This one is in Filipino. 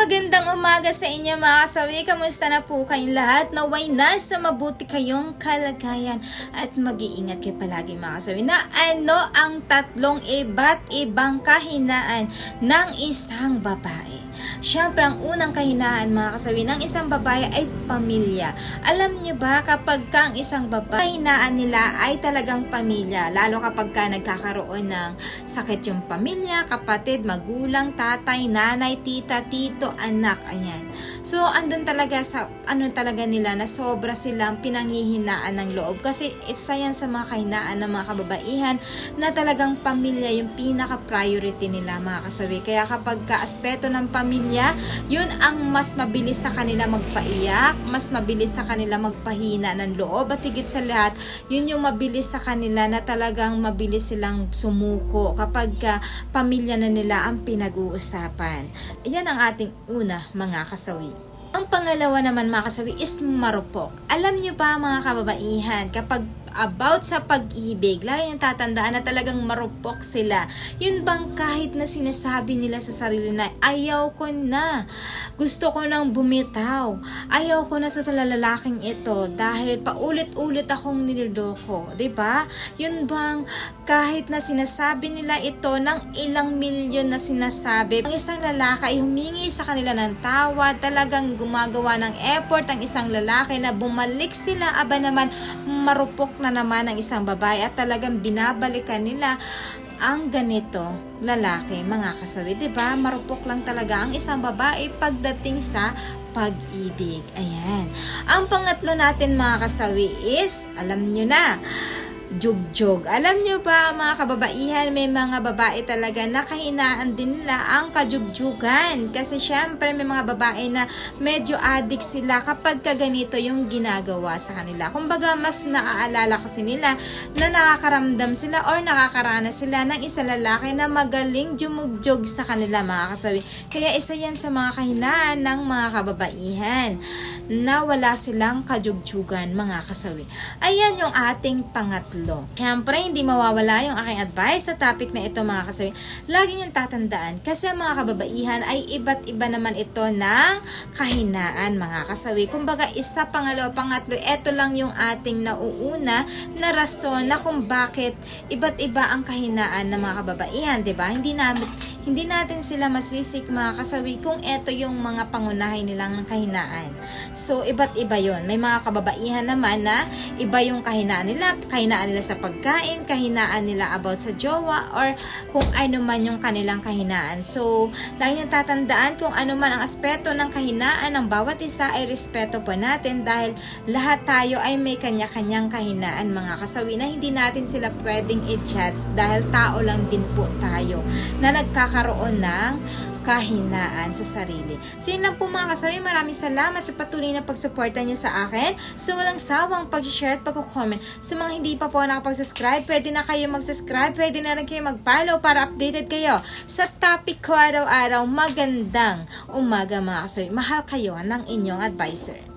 magandang umaga sa inyo mga kasawi. Kamusta na po kayong lahat? Naway nas na mabuti kayong kalagayan at mag-iingat kayo palagi mga kasawi na ano ang tatlong iba't ibang kahinaan ng isang babae. Siyempre, ang unang kahinaan mga kasawi ng isang babae ay pamilya. Alam niyo ba kapag ka ang isang babae, kahinaan nila ay talagang pamilya. Lalo kapag ka nagkakaroon ng sakit yung pamilya, kapatid, magulang, tatay, nanay, tita, tito, anak, ayan. So, andun talaga sa, ano talaga nila, na sobra silang pinanghihinaan ng loob. Kasi isa yan sa mga kahinaan ng mga kababaihan na talagang pamilya yung pinaka-priority nila mga kasawi. Kaya kapag ka-aspeto ng pamilya, yun ang mas mabilis sa kanila magpaiyak, mas mabilis sa kanila magpahina ng loob, at higit sa lahat, yun yung mabilis sa kanila na talagang mabilis silang sumuko kapag ka pamilya na nila ang pinag-uusapan. Yan ang ating una mga kasawi. Ang pangalawa naman mga kasawi is marupok. Alam niyo ba mga kababaihan, kapag about sa pag-ibig, lagi yung tatandaan na talagang marupok sila. Yun bang kahit na sinasabi nila sa sarili na, ayaw ko na, gusto ko nang bumitaw, ayaw ko na sa lalaking ito dahil paulit-ulit akong niloloko, ba? Yun bang kahit na sinasabi nila ito ng ilang milyon na sinasabi, ang isang lalaki ay humingi sa kanila ng tawad, talagang gumagawa ng effort ang isang lalaki na bumalik sila, aba naman marupok na naman ang isang babae at talagang binabalikan nila ang ganito lalaki, mga kasawi. ba Marupok lang talaga ang isang babae pagdating sa pag-ibig. Ayan. Ang pangatlo natin mga kasawi is, alam nyo na, jugjog. Alam nyo ba mga kababaihan, may mga babae talaga na kahinaan din nila ang kajugjugan. Kasi syempre may mga babae na medyo addict sila kapag kaganito yung ginagawa sa kanila. Kumbaga mas naaalala kasi nila na nakakaramdam sila or nakakaranas sila ng isa lalaki na magaling jumugjog sa kanila mga kasawi. Kaya isa yan sa mga kahinaan ng mga kababaihan na wala silang kajugjugan mga kasawi. Ayan yung ating pangatlo. Siyempre, hindi mawawala yung aking advice sa topic na ito mga kasawi. Lagi niyong tatandaan kasi mga kababaihan ay iba't iba naman ito ng kahinaan mga kasawi. Kumbaga, isa, pangalawa, pangatlo, ito lang yung ating nauuna na rason na kung bakit iba't iba ang kahinaan ng mga kababaihan, 'di ba? Hindi namin hindi natin sila masisik mga kasawi kung ito yung mga pangunahin nilang kahinaan. So, iba't iba yon May mga kababaihan naman na iba yung kahinaan nila. Kahinaan nila sa pagkain, kahinaan nila about sa jowa, or kung ano man yung kanilang kahinaan. So, lagi niyong tatandaan kung ano man ang aspeto ng kahinaan ng bawat isa ay respeto po natin dahil lahat tayo ay may kanya-kanyang kahinaan mga kasawi na hindi natin sila pwedeng i-judge dahil tao lang din po tayo na nagkakaroon ng kahinaan sa sarili. So yun lang po mga kasawi, maraming salamat sa patuloy na pagsuporta niyo sa akin, sa walang sawang pag-share at pag-comment. Sa mga hindi pa po nakapag-subscribe, pwede na kayo mag-subscribe, pwede na rin kayo mag-follow para updated kayo sa topic ko araw-araw. Magandang umaga mga kasawi. Mahal kayo ng inyong advisor.